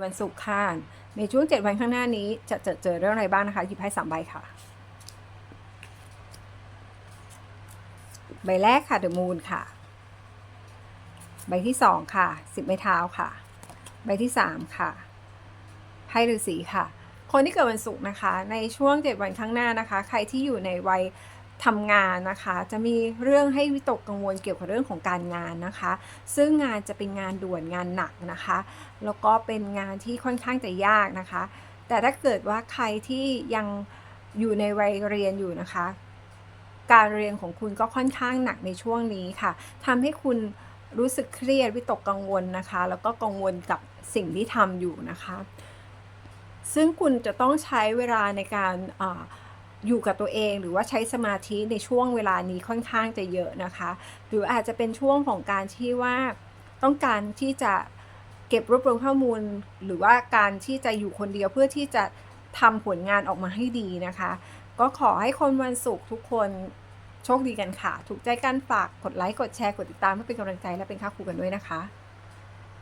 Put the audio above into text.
วันศุกร์ค่ะ ในช่วง 7 วันข้างหน้านี้จะเจอเจอเรื่องอะไรบ้างนะคะหยิบให้สามใบค่ะ ใบแรกค่ะ The Moon ค่ะ ใบที่สองค่ะสิบไม้เท้าค่ะ ใบที่สามค่ะไพ่ฤาษีค่ะ คนที่เกิดวันศุกร์นะคะ ในช่วง 7 วันข้างหน้านะคะ ใครที่อยู่ในวัย ทำงานนะคะ จะมีเรื่องให้วิตกกังวลเกี่ยวกับเรื่องของการงานนะคะ ซึ่งงานจะเป็นงานด่วนงานหนักนะคะ แล้วก็เป็นงานที่ค่อนข้างจะยากนะคะ แต่ถ้าเกิดว่าใครที่ยังอยู่ในวัยเรียนอยู่นะคะ การเรียนของคุณก็ค่อนข้างหนักในช่วงนี้ค่ะทำให้คุณรู้สึกเครียดวิตกกังวลนะคะ แล้วก็กังวลกับสิ่งที่ทำอยู่นะคะ ซึ่งคุณจะต้องใช้เวลาในการ อยู่กับตัวเองหรือว่าใช้สมาธิในช่วงเวลานี้ค่อนข้างจะเยอะนะคะ หรืออาจจะเป็นช่วงของการที่ว่าต้องการที่จะเก็บรวบรวมข้อมูล หรือว่าการที่จะอยู่คนเดียวเพื่อที่จะทำผลงานออกมาให้ดีนะคะ ก็ขอให้คนวันศุกร์ทุกคนโชคดีกันค่ะ ถูกใจกันฝากกดไลค์ กดแชร์ กดติดตามเพื่อเป็นกำลังใจและเป็นค่าครูกันด้วยนะคะ